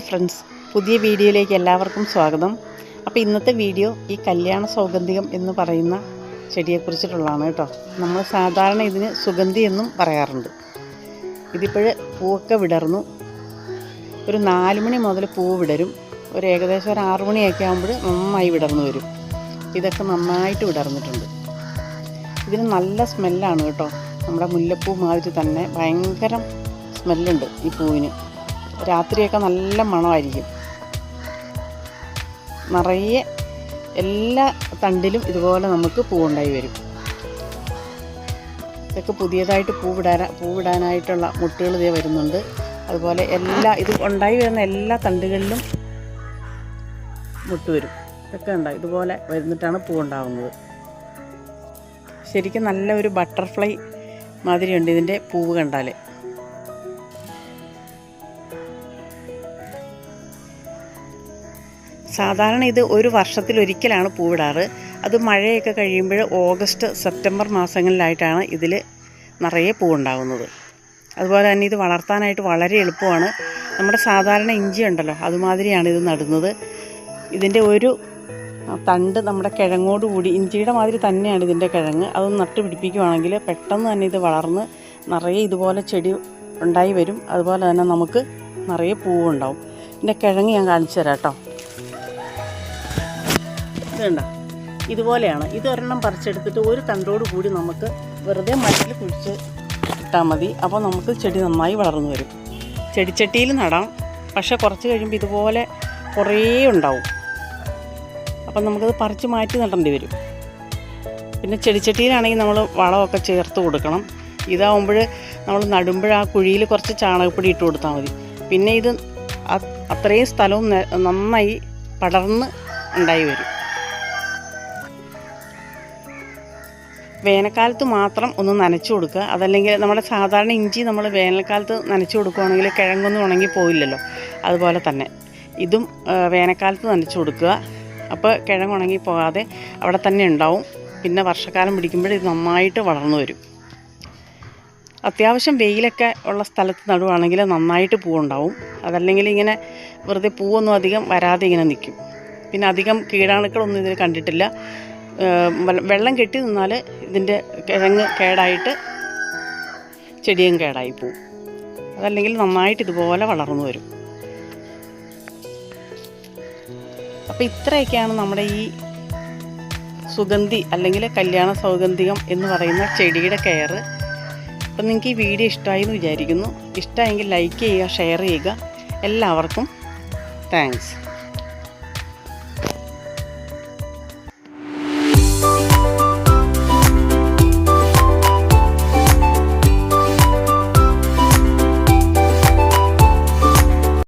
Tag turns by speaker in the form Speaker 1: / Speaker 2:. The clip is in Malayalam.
Speaker 1: ഫ്രണ്ട്സ് പുതിയ വീഡിയോയിലേക്ക് എല്ലാവർക്കും സ്വാഗതം. അപ്പോൾ ഇന്നത്തെ വീഡിയോ ഈ കല്യാണ സൗഗന്ധികം എന്ന് പറയുന്ന ചെടിയെക്കുറിച്ചിട്ടുള്ളതാണ് കേട്ടോ. നമ്മൾ സാധാരണ ഇതിന് സുഗന്ധി എന്നും പറയാറുണ്ട്. ഇതിപ്പോൾ പൂവൊക്കെ വിടർന്നു. ഒരു നാല് മണി മുതൽ പൂവ് വിടരും. ഒരു ഏകദേശം ഒരു ആറു മണിയൊക്കെ ആകുമ്പോൾ നന്നായി വിടർന്നു വരും. ഇതൊക്കെ നന്നായിട്ട് വിടർന്നിട്ടുണ്ട്. ഇതിന് നല്ല സ്മെല്ലാണ് കേട്ടോ. നമ്മുടെ മുല്ലപ്പൂ മാതിരി തന്നെ ഭയങ്കര സ്മെല്ലുണ്ട് ഈ പൂവിന്. രാത്രിയൊക്കെ നല്ല മണമായിരിക്കും. നിറയെ എല്ലാ തണ്ടിലും ഇതുപോലെ നമുക്ക് പൂവുണ്ടായി വരും. ഇതൊക്കെ പുതിയതായിട്ട് പൂവിടാൻ പൂവിടാനായിട്ടുള്ള മുട്ടുകൾ ഇതേ വരുന്നുണ്ട്. അതുപോലെ എല്ലാ ഇത് ഉണ്ടായി വരുന്ന എല്ലാ തണ്ടുകളിലും മുട്ട് വരും. ഇതൊക്കെ ഉണ്ടാകും ഇതുപോലെ വരുന്നിട്ടാണ് പൂവുണ്ടാവുന്നത്. ശരിക്കും നല്ല ഒരു ബട്ടർഫ്ലൈ മാതിരിയുണ്ട് ഇതിന്റെ പൂവ് കണ്ടാൽ സാധാരണ ഇത് ഒരു വർഷത്തിലൊരിക്കലാണ് പൂവിടാറ്. അത് മഴയൊക്കെ കഴിയുമ്പോൾ ഓഗസ്റ്റ് സെപ്റ്റംബർ മാസങ്ങളിലായിട്ടാണ് ഇതിൽ നിറയെ പൂവുണ്ടാകുന്നത്. അതുപോലെ തന്നെ ഇത് വളർത്താനായിട്ട് വളരെ എളുപ്പമാണ്. നമ്മുടെ സാധാരണ ഇഞ്ചി ഉണ്ടല്ലോ അതുമാതിരിയാണ് ഇത് നടുന്നത്. ഇതിന്റെ ഒരു തണ്ട് നമ്മുടെ കിഴങ്ങോട് കൂടി ഇഞ്ചിയുടെ മാതിരി തന്നെയാണ് ഇതിന്റെ കിഴങ്ങ്. അത് നട്ട് പിടിപ്പിക്കുവാണെങ്കിൽ പെട്ടെന്ന് തന്നെ ഇത് വളർന്ന് നിറയെ ഇതുപോലെ ചെടി ഉണ്ടായി വരും. അതുപോലെ തന്നെ നമുക്ക് നിറയെ പൂവുണ്ടാവും. ഇതിന്റെ കിഴങ്ങ് ഞാൻ കാണിച്ചു തരാം കേട്ടോ. കണ്ടോ ഇതുപോലെയാണ്. ഇതൊരെണ്ണം പറിച്ചെടുത്തിട്ട് ഒരു തണ്ടോട് കൂടി നമുക്ക് വെറുതെ മണ്ണിൽ കുഴിച്ച് ഇട്ടാൽ മതി. അപ്പോൾ നമുക്ക് ചെടി നന്നായി വളർന്നു വരും. ചെടിച്ചട്ടിയിൽ നടാം. പക്ഷേ കുറച്ച് കഴിയുമ്പോൾ ഇതുപോലെ കുറേ ഉണ്ടാവും. അപ്പം നമുക്കത് പറിച്ച് മാറ്റി നടേണ്ടി വരും. പിന്നെ ചെടിച്ചട്ടിയിലാണെങ്കിൽ നമ്മൾ വളമൊക്കെ ചേർത്ത് കൊടുക്കണം. ഇതാവുമ്പോൾ നമ്മൾ നടുമ്പോൾ ആ കുഴിയിൽ കുറച്ച് ചാണകപ്പൊടി ഇട്ട് കൊടുത്താൽ മതി. പിന്നെ ഇത് അത്രയും സ്ഥലവും നന്നായി പടർന്ന് ഉണ്ടായി വരും. വേനൽക്കാലത്ത് മാത്രം ഒന്ന് നനച്ചു കൊടുക്കുക. അതല്ലെങ്കിൽ നമ്മുടെ സാധാരണ ഇഞ്ചി നമ്മൾ വേനൽക്കാലത്ത് നനച്ചു കൊടുക്കുകയാണെങ്കിൽ കിഴങ്ങൊന്നും ഉണങ്ങി പോയില്ലല്ലോ അതുപോലെ തന്നെ. ഇതും വേനൽക്കാലത്ത് നനച്ചു കൊടുക്കുക. അപ്പോൾ കിഴങ്ങ് ഉണങ്ങി പോകാതെ അവിടെ തന്നെ ഉണ്ടാവും. പിന്നെ വർഷക്കാലം പിടിക്കുമ്പോൾ ഇത് നന്നായിട്ട് വളർന്നു വരും. അത്യാവശ്യം വെയിലൊക്കെ ഉള്ള സ്ഥലത്ത് നടുവാണെങ്കിൽ നന്നായിട്ട് പൂവുണ്ടാവും. അതല്ലെങ്കിൽ ഇങ്ങനെ വെറുതെ പൂവൊന്നും അധികം വരാതെ ഇങ്ങനെ നിൽക്കും. പിന്നെ അധികം കീടാണുക്കളൊന്നും ഇതിൽ കണ്ടിട്ടില്ല. വെള്ളം കെട്ടി നിന്നാൽ ഇതിന്റെ കിഴങ്ങ് കേടായിട്ട് ചെടിയും കേടായി പോവും. അതല്ലെങ്കിൽ നന്നായിട്ട് ഇതുപോലെ വളർന്നു വരും. അപ്പോൾ ഇത്രയൊക്കെയാണ് നമ്മുടെ ഈ സുഗന്ധി അല്ലെങ്കിൽ കല്യാണ സൗഗന്ധികം എന്ന് പറയുന്ന ചെടിയുടെ കെയർ. അപ്പം നിങ്ങൾക്ക് ഈ വീഡിയോ ഇഷ്ടമായി എന്ന് വിചാരിക്കുന്നു. ഇഷ്ടമായെങ്കിൽ ലൈക്ക് ചെയ്യുക ഷെയർ ചെയ്യുക. എല്ലാവർക്കും താങ്ക്സ്